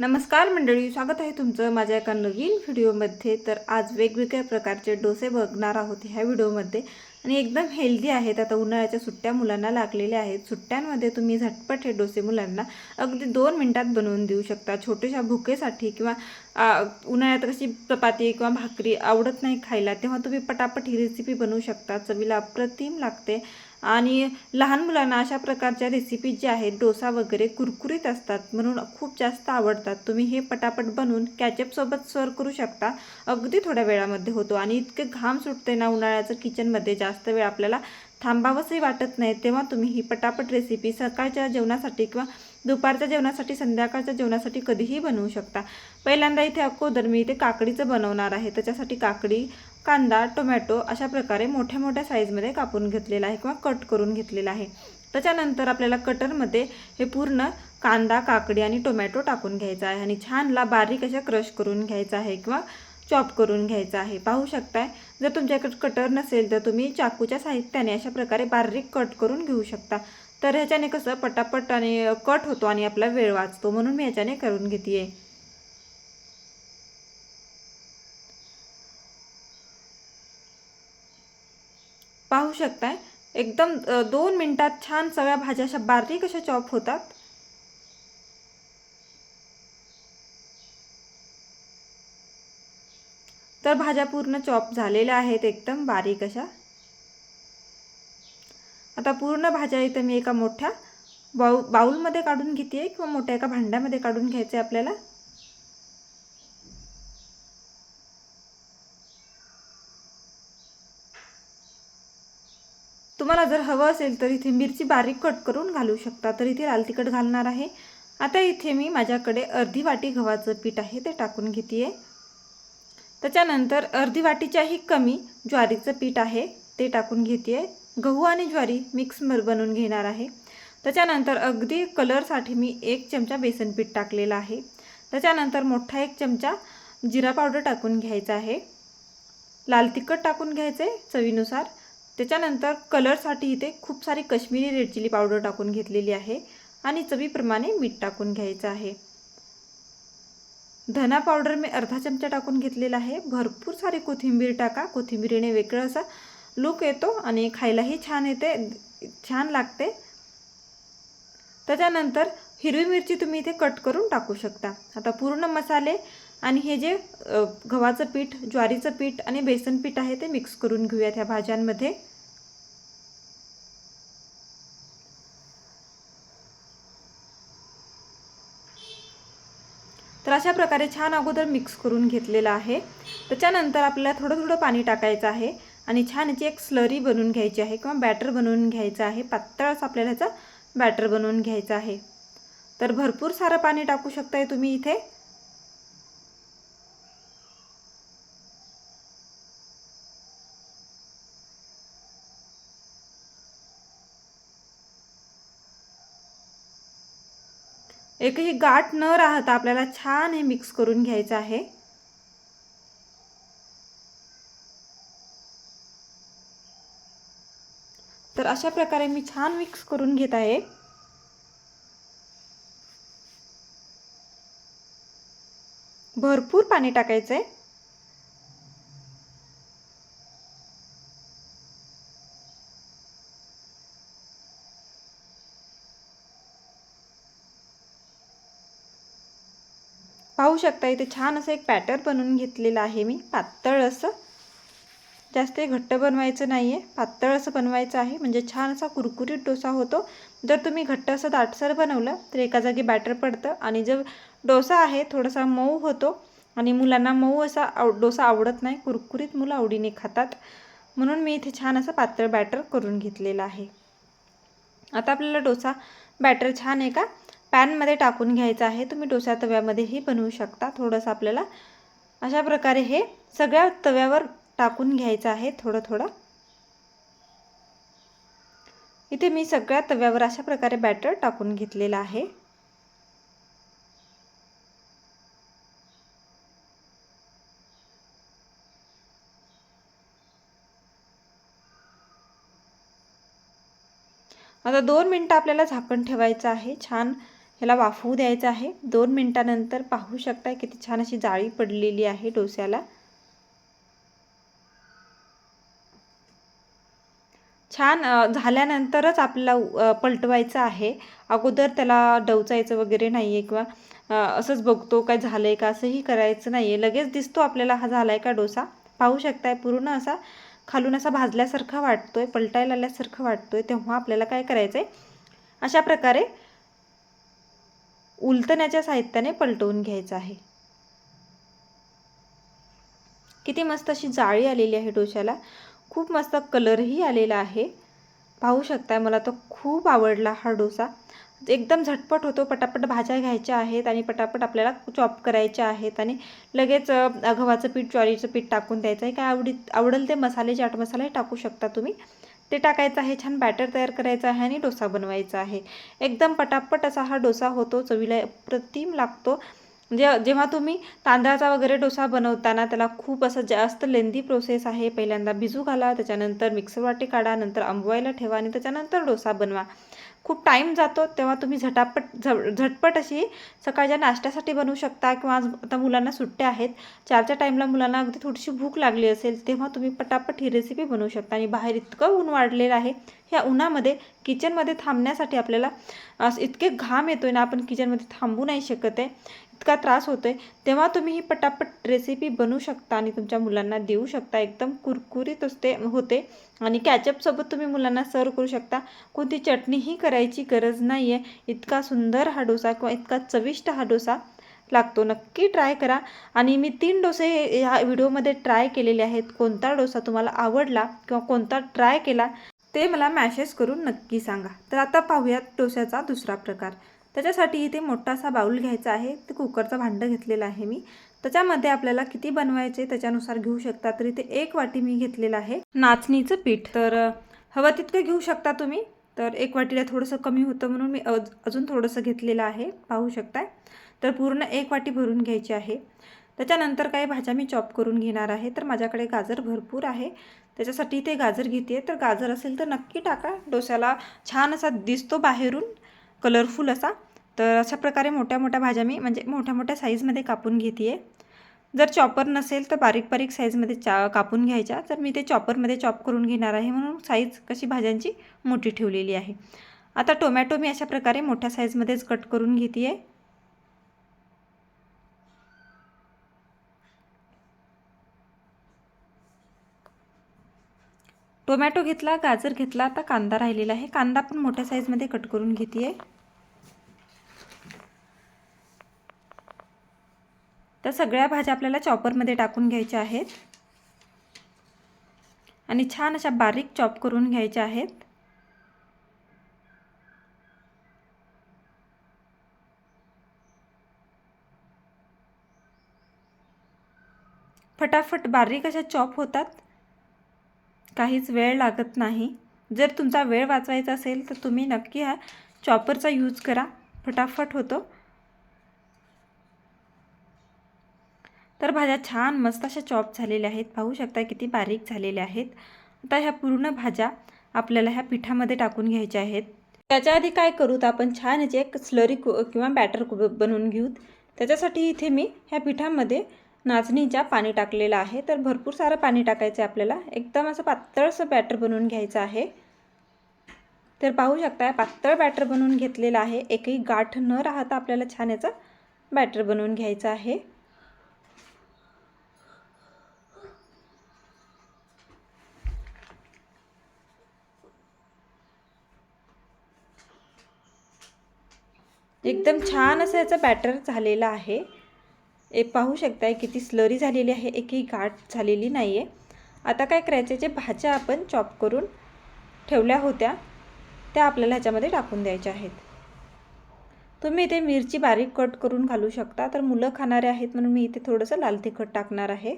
नमस्कार मंडळी स्वागत आहे तुमचं माझ्या एका नवीन व्हिडिओमध्ये. तर आज वेगवेगळ्या प्रकारचे डोसे बघणार आहोत ह्या व्हिडिओमध्ये. आणि एकदम हेल्दी आहेत आता उन्हाळ्याच्या सुट्ट्या मुलांना लागलेल्या आहेत. सुट्ट्यांमध्ये तुम्ही झटपट हे डोसे मुलांना अगदी दोन मिनटात बनवून देऊ शकता. छोट्याशा भुकेसाठी किंवा उन्हाळ्यात कशी चपाती किंवा भाकरी आवडत नाही खायला तेव्हा तुम्ही पटापट ही रेसिपी बनवू शकता. चवीला अप्रतिम लागते. आणि लहान मुलांना अशा प्रकारच्या रेसिपी ज्या आहेत डोसा वगैरे कुरकुरीत असतात म्हणून खूप जास्त आवडतात. तुम्ही हे पटापट बनवून कॅचअपसोबत सर्व करू शकता. अगदी थोड्या वेळामध्ये होतो आणि इतके घाम सुटते ना उन्हाळ्याचं किचनमध्ये जास्त वेळ आपल्याला थांबावंसही वाटत नाही. तेव्हा तुम्ही ही पटापट रेसिपी सकाळच्या जेवणासाठी किंवा दुपारच्या जेवणासाठी संध्याकाळच्या जेवणासाठी कधीही बनवू शकता. पहिल्यांदा इथे अगोदर मी इथे काकडीचं बनवणार आहे. त्याच्यासाठी काकडी कांदा टोमॅटो अशा प्रकारे मोठ्या मोठ्या साईजमध्ये कापून घेतलेला आहे किंवा कट करून घेतलेला आहे. त्याच्यानंतर आपल्याला कटरमध्ये हे पूर्ण कांदा काकडी आणि टोमॅटो टाकून घ्यायचा आहे आणि छानला बारीक अशा क्रश करून घ्यायचा आहे किंवा चॉप करून घ्यायचा आहे. पाहू शकताय जर तुमच्याकडे कटर नसेल तर तुम्ही चाकूच्या साहित्याने अशा प्रकारे बारीक कट करून घेऊ शकता. तर ह्याच्याने कसं पटापट आणि कट होतो आणि आपला वेळ वाचतो म्हणून मी ह्याच्याने करून घेते आहे पाहू शकताय. एकदम दोन मिनटात छान सगळ्या भाज्या अशा बारीक अशा चॉप होतात. तर भाज्या पूर्ण चॉप झालेल्या आहेत एकदम बारीक अशा. आता पूर्ण भाज्या इथं मी एका मोठ्या बाऊ बाऊलमध्ये काढून घेते किंवा मोठ्या एका भांड्यामध्ये काढून घ्यायचे आपल्याला तुम्हाला जर हवं असेल तर इथे मिरची बारीक कट करून घालू शकता. तर इथे लाल तिखट घालणार आहे. आता इथे मी माझ्याकडे अर्धी वाटी गव्हाचं पीठ आहे ते टाकून घेते त्याच्यानंतर अर्धी वाटीच्याही कमी ज्वारीचं पीठ आहे ते टाकून घेते गहू आणि ज्वारी मिक्स म बनवून घेणार आहे. त्याच्यानंतर अगदी कलरसाठी मी एक चमचा बेसन पीठ टाकलेलं आहे. त्याच्यानंतर मोठा एक चमचा जिरा पावडर टाकून घ्यायचा आहे. लाल तिखट टाकून घ्यायचे चवीनुसार. त्याच्यानंतर कलरसाठी इथे खूप सारी कश्मीरी रेड चिली पावडर टाकून घेतलेली आहे आणि चवीप्रमाणे मीठ टाकून घ्यायचं आहे. धना पावडर मी अर्धा चमचा टाकून घेतलेला आहे. भरपूर सारी कोथिंबीर टाका. कोथिंबीरीने वेगळं असा लुक येतो आणि खायलाही छान येते छान लागते. त्याच्यानंतर हिरवी मिरची तुम्ही इथे कट करून टाकू शकता. आता पूर्ण मसाले आणि हे जे गव्हाचं पीठ ज्वारीचं पीठ आणि बेसन पीठ आहे ते मिक्स करून घेऊयात ह्या भाज्यांमध्ये. तर अशा प्रकारे छान अगोदर मिक्स करून घेतलेलं आहे. त्याच्यानंतर आपल्याला थोडं थोडं पाणी टाकायचं आहे आणि छान याची एक स्लरी बनवून घ्यायची आहे किंवा बॅटर बनवून घ्यायचं आहे. पातळच आपल्याला ह्याचा बॅटर बनवून घ्यायचं आहे. तर भरपूर सारं पाणी टाकू शकताय तुम्ही इथे. एकही गाठ न राहता आपल्याला छान हे मिक्स करून घ्यायचं आहे. तर अशा प्रकारे मी छान मिक्स करून घेत आहे. भरपूर पाणी टाकायचं आहे पाहू शकता इथे छान असं एक पॅटर्न बनवून घेतलेलं आहे मी. पातळ असं. जास्त घट्ट बनवायचं नाही आहे पातळ असं बनवायचं आहे. म्हणजे छान असा कुरकुरीत डोसा होतो. जर तुम्ही घट्ट असं दाटसर बनवलं तर एका जागी बॅटर पडतं. आणि जर डोसा आहे थोडासा मऊ होतो. आणि मुलांना मऊ असा आव डोसा आवडत नाही. कुरकुरीत मुलं आवडीने खातात. म्हणून मी इथे छान असं पातळ बॅटर करून घेतलेलं आहे. आता आपल्याला डोसा बॅटर छान आहे का? पॅनमध्ये टाकून घ्यायचं आहे. तुम्ही डोसा तव्यामध्येही बनवू शकता. थोडंसं आपल्याला अशा प्रकारे हे सगळ्या तव्यावर टाकून घ्यायचं आहे थोडं थोडं. इथे मी सगळ्या तव्यावर अशा प्रकारे बॅटर टाकून घेतलेलं आहे. आता दोन मिनटं आपल्याला झाकण ठेवायचं आहे. छान ह्याला वाफवू द्यायचं आहे. दोन मिनटानंतर पाहू शकता किती छान अशी जाळी पडलेली आहे डोस्याला. छान झाल्यानंतरच आपल्याला पलटवायचं आहे. अगोदर त्याला डवचायचं वगैरे नाही आहे किंवा असंच बघतो काय झालं आहे का असंही करायचं नाही आहे लगेच दिसतो आपल्याला हा झाला आहे का डोसा. पाहू शकताय पूर्ण असा खालून असा भाजल्यासारखा वाटतोय पलटायला आल्यासारखं वाटतोय. तेव्हा आपल्याला काय करायचं आहे अशा प्रकारे उलटण्याच्या साहित्याने पलटवून घ्यायचं आहे. किती मस्त अशी जाळी आलेली आहे डोश्याला. खूप मस्त कलरही आलेला आहे. पाहू शकताय मला तो खूप आवडला हा डोसा. एकदम झटपट होतो पटापट भाज्या घ्यायच्या आहेत आणि पटापट आपल्याला चॉप करायच्या आहेत आणि लगेच गव्हाचं पीठ ज्वारीचं पीठ टाकून द्यायचं आहे. काय आवडी आवडेल ते मसाले चाट मसालाही टाकू शकता तुम्ही. ते टाकायचं आहे छान बॅटर तयार करायचं आहे आणि डोसा बनवायचा आहे. एकदम पटापट असा हा डोसा होतो चवीला प्रतिम लागतो. जे जेव्हा तुम्ही तांदळाचा वगैरे डोसा बनवताना त्याला खूप असं जास्त लेंदी प्रोसेस आहे. पहिल्यांदा भिजू घाला त्याच्यानंतर मिक्सर वाटी काढा नंतर आंबवायला ठेवा आणि त्याच्यानंतर डोसा बनवा. खूप टाईम जातो तेव्हा तुम्ही झटापट झ झटपट अशी सकाळच्या नाश्त्यासाठी बनवू शकता किंवा आज आता मुलांना सुट्ट्या आहेत. चारच्या टाईमला मुलांना अगदी थोडीशी भूक लागली असेल तेव्हा तुम्ही पटापट ही रेसिपी बनवू शकता आणि बाहेर इतकं ऊन वाढलेलं आहे. ह्या उन्हामध्ये किचनमध्ये थांबण्यासाठी आपल्याला असं इतके घाम येतो आहे ना आपण किचनमध्ये थांबू नाही शकत आहे. इतका त्रास होतो आहे तेव्हा तुम्ही ही पटापट रेसिपी बनवू शकता आणि तुमच्या मुलांना देऊ शकता. एकदम कुरकुरीत असते होते. आणि कॅचअपसोबत तुम्ही मुलांना सर्व करू शकता. कोणती चटणीही करायची गरज नाही आहे इतका सुंदर हा डोसा किंवा इतका चविष्ट हा डोसा लागतो. नक्की ट्राय करा. आणि मी तीन डोसे ह्या व्हिडिओमध्ये ट्राय केलेले आहेत. कोणता डोसा तुम्हाला आवडला किंवा कोणता ट्राय केला ते मला मॅसेज करून नक्की सांगा. तर आता पाहूयात डोस्याचा दुसरा प्रकार. त्याच्यासाठी इथे मोठासा बाऊल घ्यायचा आहे. ते कुकरचं भांडं घेतलेलं आहे मी. त्याच्यामध्ये आपल्याला किती बनवायचे त्याच्यानुसार घेऊ शकता तर इथे एक वाटी मी घेतलेलं आहे. नाचणीचं पीठ. तर हवं तितकं घेऊ शकता तुम्ही. तर एक वाटीला थोडंसं कमी होतं म्हणून मी अज अजून थोडंसं घेतलेलं आहे. पाहू शकताय? तर पूर्ण एक वाटी भरून घ्यायची आहे. त्याच्यानंतर काही भाज्या मी चॉप करून घेणार आहे. तर माझ्याकडे गाजर भरपूर आहे. त्याच्यासाठी ते गाजर घेते तर गाजर असेल तर नक्की टाका. डोस्याला छान असा दिसतो बाहेरून. कलरफुल असा. तर अशा प्रकारे मोठ्या मोठ्या भाज्या मी म्हणजे मोठ्या मोठ्या साईजमध्ये कापून घेते आहे जर चॉपर नसेल तर बारीक बारीक साईजमध्ये चा कापून घ्यायच्या. तर मी ते चॉपरमध्ये चॉप करून घेणार आहे म्हणून साईज कशी भाज्यांची मोठी ठेवलेली आहे. आता टोमॅटो मी अशा प्रकारे मोठ्या साईजमध्येच कट करून घेते आहे टोमॅटो घेतला गाजर घेतला आता कांदा राहिलेला आहे. कांदा पण मोठ्या साईजमध्ये कट करून घेते आहे तर सगळ्या भाज्या आपल्याला चॉपरमध्ये टाकून घ्यायच्या आहेत. आणि छान अशा बारीक चॉप करून घ्यायच्या आहेत. फटाफट बारीक अशा चॉप होतात. काहीच वेळ लागत नाही. जर तुमचा वेळ वाचवायचा असेल तर तुम्ही नक्की हा चॉपरचा यूज करा. फटाफट होतो. तर भाज्या छान मस्त अशा चॉप झालेल्या आहेत. पाहू शकता किती बारीक झालेल्या आहेत. आता ह्या पूर्ण भाज्या आपल्याला ह्या पिठामध्ये टाकून घ्यायच्या आहेत. त्याच्या आधी काय करू तर आपण छान याची एक स्लरी कु किंवा बॅटर कु बनवून घेऊ. त्याच्यासाठी इथे मी ह्या पिठामध्ये नाचणीच्या पाणी टाकलेलं आहे. तर भरपूर सारं पाणी टाकायचं आहे आपल्याला. एकदम असं पातळसं बॅटर बनवून घ्यायचं आहे. तर पाहू शकता पातळ बॅटर बनवून घेतलेलं आहे. एकही गाठ न राहता आपल्याला छान याचं बॅटर बनवून घ्यायचं आहे. एकदम छान असं याचं बॅटर झालेलं आहे. एक पाहू शकताय किती स्लरी झालेली आहे एकही गाठ झालेली नाही आहे आता काय करायचं जे भाज्या आपण चॉप करून ठेवल्या होत्या त्या आपल्याला ह्याच्यामध्ये टाकून द्यायच्या आहेत. तुम्ही इथे मिरची बारीक कट करून घालू शकता तर मुलं खाणारे आहेत म्हणून मी इथे थोडंसं लाल तिखट टाकणार आहे.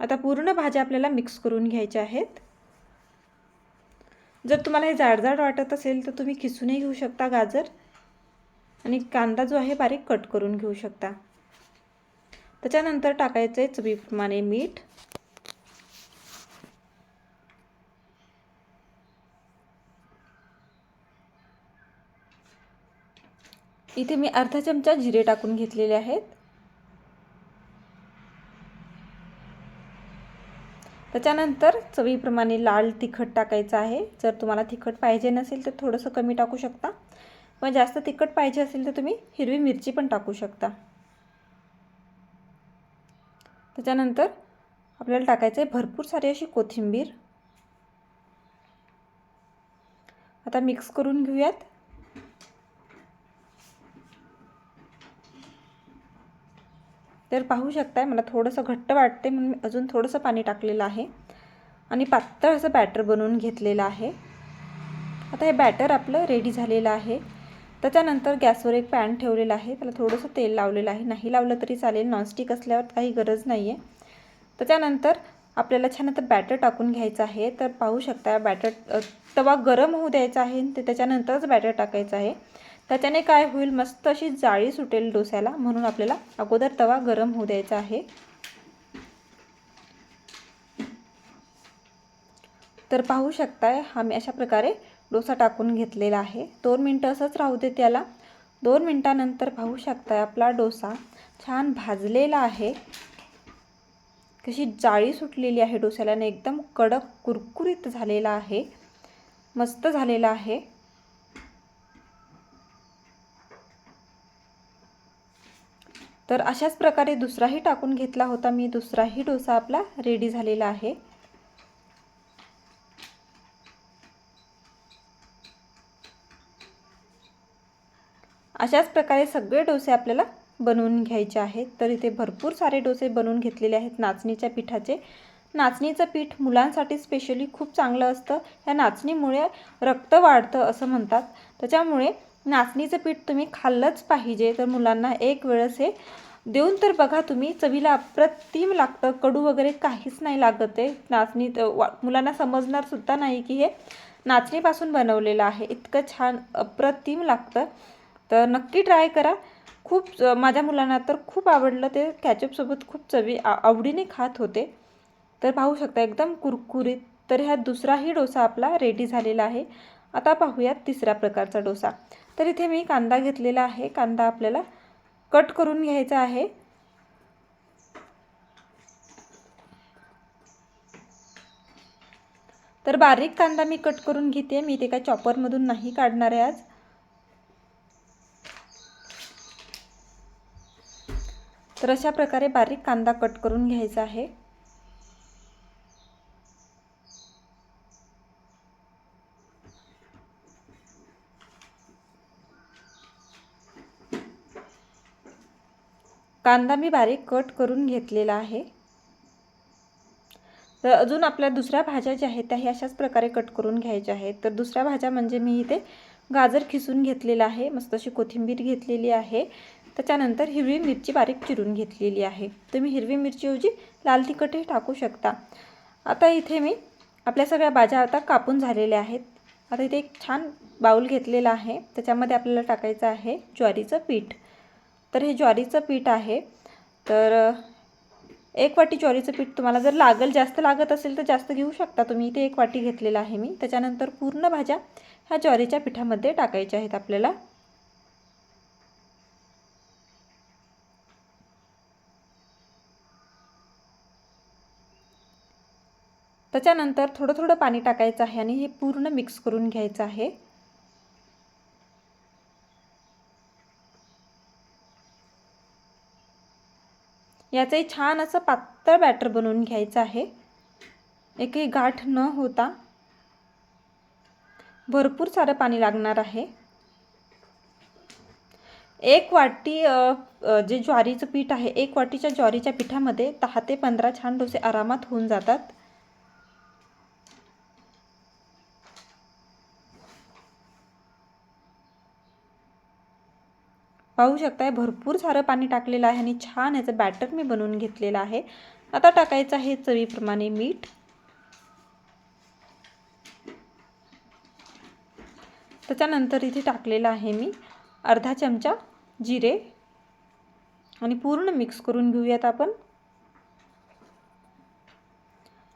आता पूर्ण भाज्या आपल्याला मिक्स करून घ्यायच्या आहेत. जर तुम्हाला हे जाड जाड वाटत असेल तर तुम्ही खिसूनही घेऊ शकता गाजर आणि कांदा जो आहे बारीक कट करून घेऊ शकता. त्याच्यानंतर टाकायचं आहे चवीप्रमाणे मीठ. इथे मी अर्धा चमचा जिरे टाकून घेतलेले आहेत. त्याच्यानंतर चवीप्रमाणे लाल तिखट टाकायचं आहे. जर तुम्हाला तिखट पाहिजे नसेल तर थोडंसं कमी टाकू शकता. पण जास्त तिखट पाहिजे असेल तर तुम्ही हिरवी मिरची पण टाकू शकता. त्याच्यानंतर आपल्याला टाकायचं आहे भरपूर सारी अशी कोथिंबीर. आता मिक्स करून घेऊयात. तर पाहू शकताय मला थोडंसं घट्ट वाटते म्हणून मी अजून थोडंसं पाणी टाकलेलं आहे. आणि पातळ असं बॅटर बनवून घेतलेलं आहे. आता हे बॅटर आपलं रेडी झालेलं आहे. त्याच्यानंतर गॅसवर एक पॅन ठेवलेला आहे. त्याला थोडंसं तेल लावलेलं आहे. नाही लावलं तरी चालेल. नॉनस्टिक असल्यावर काही गरज नाही आहे त्याच्यानंतर आपल्याला छान आता बॅटर टाकून घ्यायचं आहे. तर पाहू शकता बॅटर तवा गरम होऊ द्यायचा आहे. ते त्याच्यानंतरच बॅटर टाकायचं आहे. त्याच्याने काय होईल? मस्त अशी जाळी सुटेल डोस्याला. म्हणून आपल्याला अगोदर तवा गरम होऊ द्यायचा आहे. तर पाहू शकताय हा मी अशा प्रकारे डोसा टाकून घेतलेला आहे. दोन मिनटं असंच राहू दे त्याला. दोन मिनटानंतर पाहू शकताय आपला डोसा छान भाजलेला आहे. कशी जाळी सुटलेली आहे डोस्याला आणि एकदम कडक कुरकुरीत झालेला आहे. मस्त झालेला आहे. तर अशाच प्रकारे दुसराही टाकून घेतला होता मी. दुसराही डोसा आपला रेडी झालेला आहे. अशाच प्रकारे सगळे डोसे आपल्याला बनवून घ्यायचे आहेत. तर इथे भरपूर सारे डोसे बनवून घेतलेले आहेत नाचणीच्या पिठाचे. नाचणीचं पीठ मुलांसाठी स्पेशली खूप चांगलं असतं. ह्या नाचणीमुळे रक्त वाढतं असं म्हणतात. त्याच्यामुळे नाचणीचं पीठ तुम्ही खाल्लंच पाहिजे. तर मुलांना एक वेळेस हे देऊन तर बघा तुम्ही चवीला अप्रतिम लागतं. कडू वगैरे काहीच नाही लागत आहे. नाचणी वा मुलांना समजणार सुद्धा नाही की हे नाचणीपासून बनवलेलं आहे. इतकं छान अप्रतिम लागतं. तर नक्की ट्राय करा. खूप माझ्या मुलांना तर खूप आवडलं ते कॅचअपसोबत खूप चवी आवडीने खात होते. तर पाहू शकता एकदम कुरकुरीत. तर ह्या दुसराही डोसा आपला रेडी झालेला आहे. आता पाहूयात तिसऱ्या प्रकारचा डोसा. तर इथे मी कांदा घेतलेला आहे. कांदा आपल्याला कट करून घ्यायचा आहे. तर बारीक कांदा मी कट करून घेते. मी ते काय चॉपरमधून नाही काढणार आहे आज. तर अशा प्रकारे बारीक कांदा कट करून घ्यायचा आहे. कांदा मी बारीक कट करून घेतलेला आहे. तर अजून आपल्या दुसऱ्या भाज्या ज्या आहेत त्याही अशाच प्रकारे कट करून घ्यायच्या आहेत. तर दुसऱ्या भाज्या म्हणजे मी इथे गाजर खिसून घेतलेलं आहे. मस्त अशी कोथिंबीर घेतलेली आहे. त्याच्यानंतर हिरवी मिरची बारीक चिरून घेतलेली आहे. तुम्ही हिरवी मिरचीऐवजी लाल तिखटही टाकू शकता. आता इथे मी आपल्या सगळ्या भाज्या आता कापून झालेल्या आहेत. आता इथे एक छान बाऊल घेतलेला आहे. त्याच्यामध्ये आपल्याला टाकायचं आहे ज्वारीचं पीठ. तर हे ज्वारीचं पीठ आहे. तर एक वाटी ज्वारीचं पीठ तुम्हाला जर लागल जास्त लागत असेल तर जास्त घेऊ शकता. तुम्ही इथे एक वाटी घेतलेला आहे मी. त्याच्यानंतर पूर्ण भाज्या ह्या ज्वारीच्या पिठामध्ये टाकायच्या आहेत आपल्याला. त्याच्यानंतर थोडं थोडं पाणी टाकायचं आहे आणि हे पूर्ण मिक्स करून घ्यायचं आहे. याचंही छान असं पातळ बॅटर बनवून घ्यायचं आहे. एकही गाठ न होता भरपूर सारं पाणी लागणार आहे. एक वाटी जे ज्वारीचं पीठ आहे एक वाटीच्या ज्वारीच्या पिठामध्ये दहा ते पंधरा छान डोसे आरामात होऊन जातात. पाहू शकताय भरपूर सारं पाणी टाकलेलं आहे आणि छान याचं बॅटर मी बनवून घेतलेलं आहे. आता टाकायचं आहे चवीप्रमाणे मीठ. त्याच्यानंतर इथे टाकलेलं आहे मी अर्धा चमचा जिरे. आणि पूर्ण मिक्स करून घेऊयात आपण.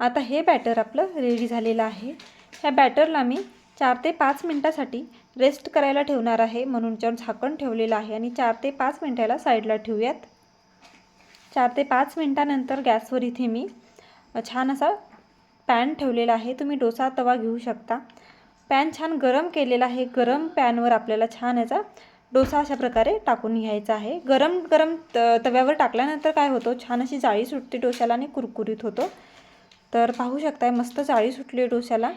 आता हे बॅटर आपलं रेडी झालेलं आहे. ह्या बॅटरला मी चार ते पाच मिनटासाठी रेस्ट करायला ठेवणार आहे म्हणून त्यावर झाकण ठेवलेलं आहे आणि चार ते पाच मिनटाला साईडला ठेवूयात. चार ते पाच मिनटानंतर गॅसवर इथे मी छान असा पॅन ठेवलेला आहे. तुम्ही डोसा तवा घेऊ शकता. पॅन छान गरम केलेला आहे. गरम पॅनवर आपल्याला छान याचा डोसा अशा प्रकारे टाकून घ्यायचा आहे. गरम गरम त तव्यावर टाकल्यानंतर काय होतं? छान अशी जाळी सुटते डोश्याला आणि कुरकुरीत होतो. तर पाहू शकताय मस्त जाळी सुटली डोश्याला.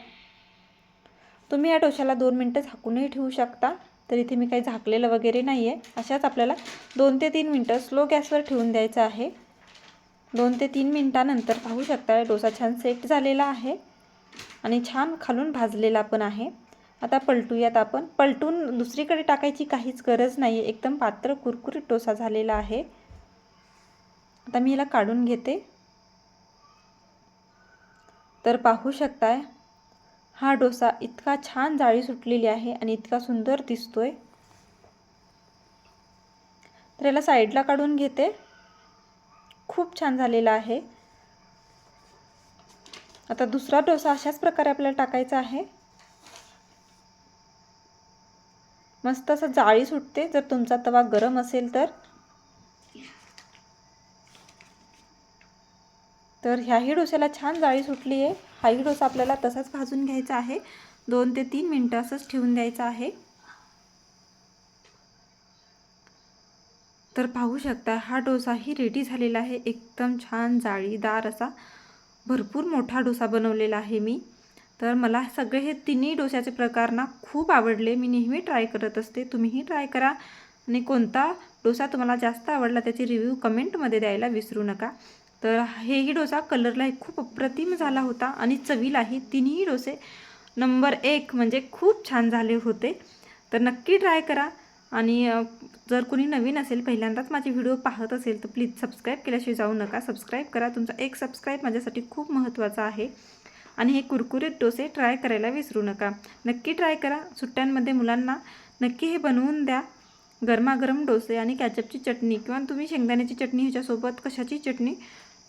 तुम्ही या डोशाला दोन मिनटं झाकूनही ठेवू शकता. तर इथे मी काही झाकलेलं वगैरे नाही आहे अशाच आपल्याला दोन ते तीन मिनटं स्लो गॅसवर ठेवून द्यायचं आहे. दोन ते तीन मिनटानंतर पाहू शकता डोसा छान सेट झालेला आहे. आणि छान खालून भाजलेला पण आहे. आता पलटूयात आपण. पलटून दुसरीकडे टाकायची काहीच गरज नाही आहे एकदम पात्र कुरकुरीत डोसा झालेला आहे. आता मी याला काढून घेते. तर पाहू शकताय हा डोसा इतका छान जाळी सुटलेली आहे आणि इतका सुंदर दिसतोय. तर याला साईडला काढून घेते. खूप छान झालेला आहे. आता दुसरा डोसा अशाच प्रकारे आपल्याला टाकायचा आहे. मस्त असं जाळी सुटते. जर तुमचा तवा गरम असेल तर तर ह्याही डोस्याला छान जाळी सुटली आहे. हाही डोसा आपल्याला तसाच भाजून घ्यायचा आहे. दोन ते तीन मिनटं असंच ठेवून द्यायचं आहे. तर पाहू शकता हा डोसाही रेडी झालेला आहे. एकदम छान जाळीदार असा भरपूर मोठा डोसा बनवलेला आहे मी. तर मला सगळे हे तिन्ही डोस्याचे प्रकार ना खूप आवडले. मी नेहमी ट्राय करत असते. तुम्हीही ट्राय करा. आणि कोणता डोसा तुम्हाला जास्त आवडला त्याची रिव्ह्यू कमेंटमध्ये द्यायला विसरू नका. तर हेही डोसा कलरलाही खूप अप्रतिम झाला होता आणि चवीलाही तिन्ही डोसे नंबर एक म्हणजे खूप छान झाले होते. तर नक्की ट्राय करा आणि जर कोणी नवीन असेल पहिल्यांदाच माझे व्हिडिओ पाहत असेल तर प्लीज सबस्क्राईब केल्याशिवाय जाऊ नका. सबस्क्राईब करा. तुमचा एक सबस्क्राईब माझ्यासाठी खूप महत्त्वाचा आहे. आणि हे कुरकुरीत डोसे ट्राय करायला विसरू नका. नक्की ट्राय करा. सुट्ट्यांमध्ये मुलांना नक्की हे बनवून द्या. गरमागरम डोसे आणि कॅचअपची चटणी किंवा तुम्ही शेंगदाण्याची चटणी ह्याच्यासोबत कशाची चटणी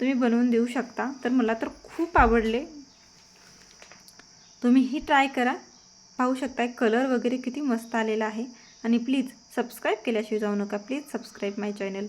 तुम्ही बनवून देऊ शकता. तर मला तर खूप आवडले. तुम्हीही ट्राय करा. पाहू शकता कलर वगैरे किती मस्त आलेला आहे. आणि प्लीज सबस्क्राईब केल्याशिवाय जाऊ नका. Please subscribe my channel